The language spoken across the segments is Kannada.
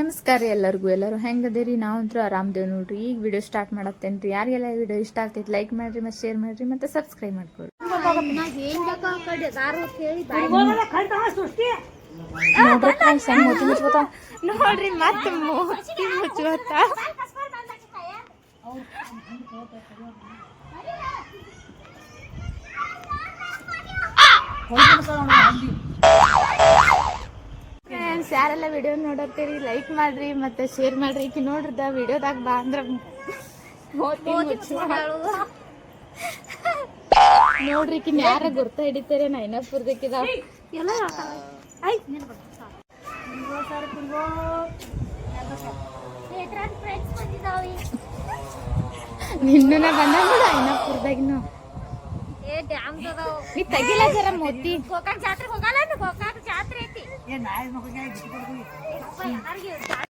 ನಮಸ್ಕಾರ ರೀ ಎಲ್ಲರಿಗೂ. ಎಲ್ಲರೂ ಹೆಂಗದಿರಿ ನಾವಂತೂ ಆರಾಮದೇವ್ ನೋಡ್ರಿ. ಈಗ ವಿಡಿಯೋ ಸ್ಟಾರ್ಟ್ ಮಾಡತ್ತೇನೆ ರೀ ಯಾರಿಗೆಲ್ಲ ವಿಡಿಯೋ ಇಷ್ಟ ಆಗ್ತೈತೆ ಲೈಕ್ ಮಾಡ್ರಿ ಮತ್ತು ಶೇರ್ ಮಾಡ್ರಿ ಮತ್ತು ಸಬ್ಸ್ಕ್ರೈಬ್ ಮಾಡ್ಕೊಳ್ರಿ. ನೋಡ್ರಿ ಫ್ರೆಂಡ್ಸ್ ಹೆಂಗ್ ಮೂತಿ ಮುಚ್ಕೋತಾವ ನೋಡ್ರಿ ಮತ್ತೆ ಮೂತಿ ಮುಚ್ಕೋತ ಫ್ರೆಂಡ್ಸ್ ಯಾರೆಲ್ಲ ವಿಡಿಯೋ ನೋಡತ್ತೀರಿ ಲೈಕ್ ಮಾಡ್ರಿ ಮತ್ತೆ ಶೇರ್ ಮಾಡ್ರಿ ಈಕಿ ನೋಡ್ರದ ವಿಡಿಯೋದಾಗ ಬಾ ಅಂದ್ರ. ನೋಡ್ರಿ ಈಕಿನ ಯಾರ ಗುರ್ತ ಹಿಡಿತೀರಿ ನೈನಾಪುರದಕ್ಕಿದ ಎಲ್ಲ ನಿನ್ನ ಬಂದ ಐನಾಪುರದಾಗಿನ ನೀ ತೆಗಿಲ್ಲ ಜರ ಮೋತಿ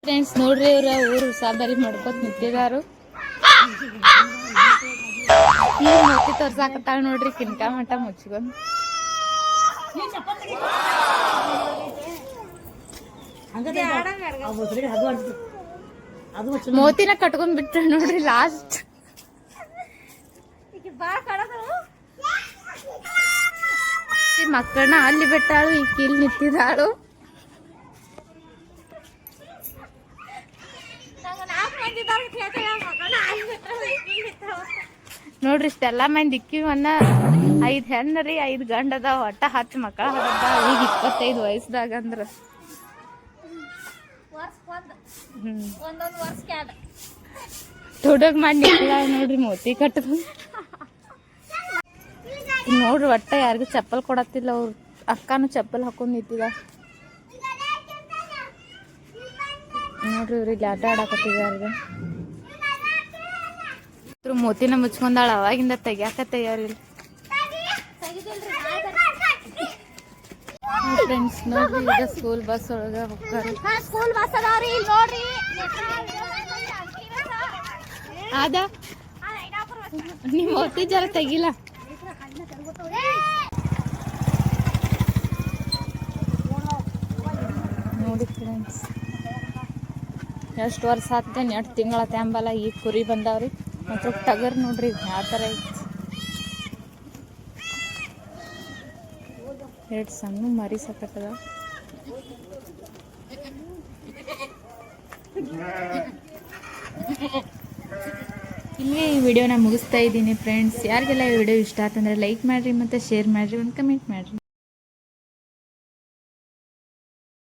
ಫ್ರೆಂಡ್ಸ್ ನೋಡ್ರಿ ಇವ್ರ ಊರು ಸಾಬಾರಿ ಮಾಡ್ಕೊತ ನಿಂತಿದಾರು ಈ ಮೋತಿ ತೋರ್ಸಾಕತ್ತಾಳ ನೋಡ್ರಿ ಕಿನ್ಕಾ ಮಟ ಮುಚ್ಕೊಂಡ್ ಮೋತಿನ ಕಟ್ಕೊಂಡ್ ಬಿಟ್ಟ ನೋಡ್ರಿ ಲಾಸ್ಟ್ ಈ ಮಕ್ಕಳನ್ನ ಅಲ್ಲಿ ಬಿಟ್ಟಾಳು, ಈ ಕೀಲ್ ನಿಂತಿದ್ದಾಳು. ನೋಡ್ರಿ, ಇಷ್ಟೆಲ್ಲ ಮಂದಿ ಇಕ್ಕಿವನ್ನ ಐದ್ ಹೆಣ್ಣರಿ ಐದು ಗಂಡ ಅದಾವ. ಒಟ್ಟ ಹತ್ತು ಮಕ್ಕಳ ಹದದ ಈಗ ಇಪ್ಪತ್ತೈದು ವಯಸ್ಸದಾಗ ಅಂದ್ರ. ಹ್ಮ್. ತೊಡಗ್ ಮಾಡಿ ನೋಡ್ರಿ, ಮೋತಿ ಈಗ ನೋಡ್ರಿ ಒಟ್ಟ ಯಾರಿಗೂ ಚಪ್ಪಲ್ ಕೊಡತ್ತಿಲ್ಲ ಅವ್ರು. ಅಕ್ಕನು ಚಪ್ಪಲ್ ಹಾಕೊಂಡು ನಿಂತಿದ. ನೋಡ್ರಿ ಇವ್ರಿಗೆ ಆಟ ಆಡಾಕತ್ತಿದ್ದಾರೆ ಮೋತಿನ ಮುಚ್ಕೊಂಡಾಳ, ಅವಾಗಿಂದ ತೆಗ್ಯಾಕ ತಯಾರಿಲ್ಲ ಫ್ರೆಂಡ್ಸ್ ನೋಡ್ರಿ ಈಗ ಸ್ಕೂಲ್ ಬಸ್ ಒಳಗ ಹೋಗ್ತಾರೆ. ಸ್ಕೂಲ್ ಬಸ್ ಅದಾವ್ರಿ ನೋಡ್ರಿ ಆದ? ನಿಮ್ಮ ಮೋತಿ ಜರ ತೆಗಿಲ್ಲ ನೋಡಿ ಫ್ರೆಂಡ್ಸ್ ಎಷ್ಟು ವರ್ಷ ಆತೇನೆ ಎಷ್ಟು ತಿಂಗಳ ತ್ಯಾಂಬಲ್ಲ ಈಗ ಕುರಿ ಬಂದಾವ್ರಿ. ಮತ್ತು ಟಗರ್ ನೋಡ್ರಿ, ಯಾವ ಥರ ಐತಿ. ಎರಡು ಸಣ್ಣ ಮರಿ ಸಕತ್ತದ ಇಲ್ಲಿಗೆ ಈ ವಿಡಿಯೋನ ಮುಗಿಸ್ತಾ ಇದ್ದೀನಿ ಫ್ರೆಂಡ್ಸ್ ಯಾರಿಗೆಲ್ಲ ಈ ವಿಡಿಯೋ ಇಷ್ಟ ಆತಂದ್ರೆ ಲೈಕ್ ಮಾಡಿರಿ ಮತ್ತು ಶೇರ್ ಮಾಡಿರಿ, ಒಂದು ಕಮೆಂಟ್ ಮಾಡಿರಿ.